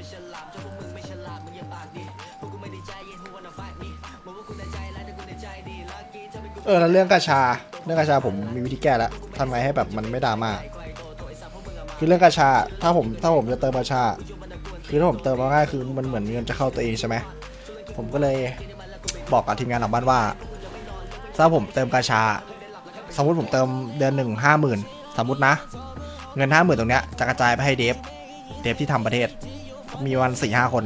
ไม่ฉลาดเจ้าพวกมึงไม่ฉลาดมึงอย่าปากดีพวกกูไม่ได้ใจเย็นหัวนาฟาดนี้บอกว่ากูแต่ใจร้าแต่กูแต่ใจดีลักกี้ถ้าเป็นกูเออแล้วเรื่องกาชา เรื่องกาชาผมมีวิธีแก้แล้วทำไงให้แบบมันไม่ดราม่าคือเรื่องกาชา ถ้าผมถ้าผมจะเติมกาชา คือถ้าผมเติมมาง่ายคือมันเหมือนเงินจะเข้าตัวเองใช่ไหมผมก็เลยบอกกับทีมงานหลังบ้านว่า ถ้าผมเติมกาชา สมมติผมเติมเดือนหนึ่งห้าหมื่นสมมตินะ เงินห้าหมื่นตรงเนี้ยจะกระจายไปให้เดฟ เดฟที่ทำประเทศ มีวันสี่ห้าคน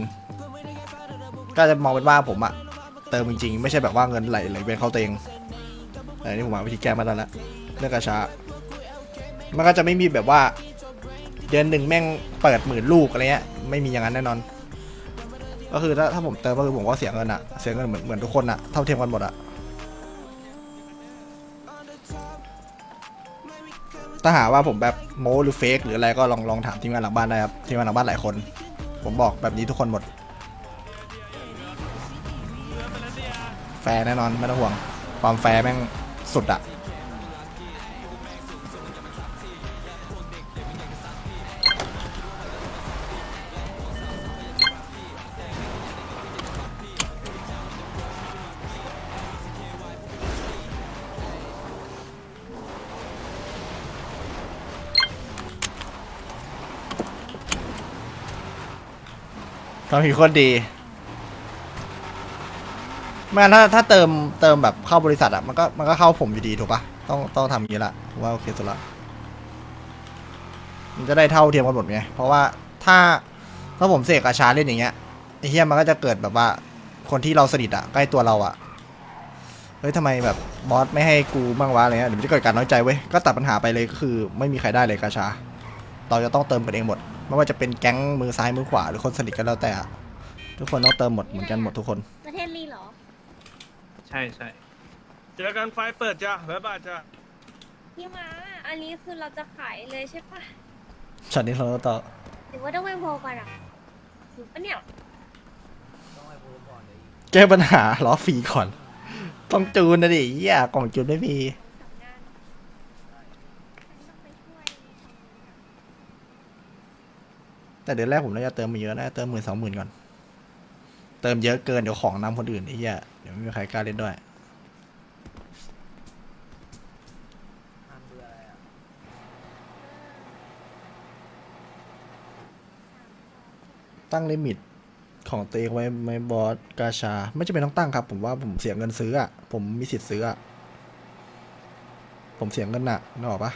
ก็จะมองเป็นว่าผมอะเติมจริงๆ ไม่ใช่แบบว่าเงินไหลไหลเวียนเข้าตัวเองแต่อันนี่ผมหาวิธีแก้มาได้แล้วเรื่องกาชามันก็จะไม่มีแบบว่า เดือนหนึ่งแม่งเปิดหมื่นลูกอะไรเงี้ยไม่มีอย่างนั้นแน่นอน ก็คือถ้าถ้าผมเติมก็คือผมก็เสียเงินอะเสียเงินเหมือนเหมือนทุกคนอะเท่าเทียมกันหมดอะถ้าหาว่าผมแบบโม้หรือเฟกหรืออะไรก็ลองลองถามทีมงานหลังบ้านได้ครับทีมงานหลังบ้านหลายคน ผมบอกแบบนี้ทุกคนหมด แฟร์แน่นอนไม่ต้องห่วง ความแฟร์แม่งสุดอะ ความผิดโคตรดีไม่งั้นถ้าถ้าเติมเติมแบบเข้าบริษัทอะมันก็มันก็เข้าผมอยู่ดีถูกปะต้องต้องทำอย่างนี้ละผมว่าโอเคสุดละมันจะได้เท่าเทียมกันหมดไงเพราะว่าถ้าถ้าผมเสกอาชาเล่นอย่างเงี้ยไอ้เฮียมันก็จะเกิดแบบว่าคนที่เราสนิทอะใกล้ตัวเราอะเฮ้ยทำไมแบบบอสไม่ให้กูบ้างวะอะไรเงี้ยเดี๋ยวมันจะเกิดการน้อยใจเว้ยก็ตัดปัญหาไปเลยก็คือ ไม่มีใครได้เลยกาชา เราจะต้องเติมกันเองหมด ไม่ว่าจะเป็นแก๊งมือซ้ายมือขวาหรือคนสนิทกันแล้วแต่อะทุกคนต้องเติมหมดเหมือนกันหมดทุกคน ประเทศลีเหรอ ใช่ใช่เจอกันไฟเปิดจ้ะบ๊ายบายจ้ะพี่ม้า อันนี้คือเราจะขายเลยใช่ปะช็อตนี้เราต่อหรือว่าต้องไปโพลก่อนอะหรือปะเนี่ยแก้ปัญหาล้อฟรีก่อน ต้องจูนนะดิเหี้ยกล่องจูนไม่มี สองงานต้องไปช่วย แต่เดือนแรกผมน่าจะเติมมาเยอะนะเติมหมื่นสองหมื่นก่อน เติมเยอะเกินเดี๋ยวของนำคนอื่นไอ้เหี้ยเดี๋ยวไม่มีใครกล้าเล่นด้วยตั้งลิมิตของตัวเองไว้ไหมบอสกาชา ไม่จำเป็นต้องตั้งครับ ผมว่าผมเสียเงินซื้ออะผมมีสิทธิ์ซื้ออะผมเสียเงินอะนึกออกปะ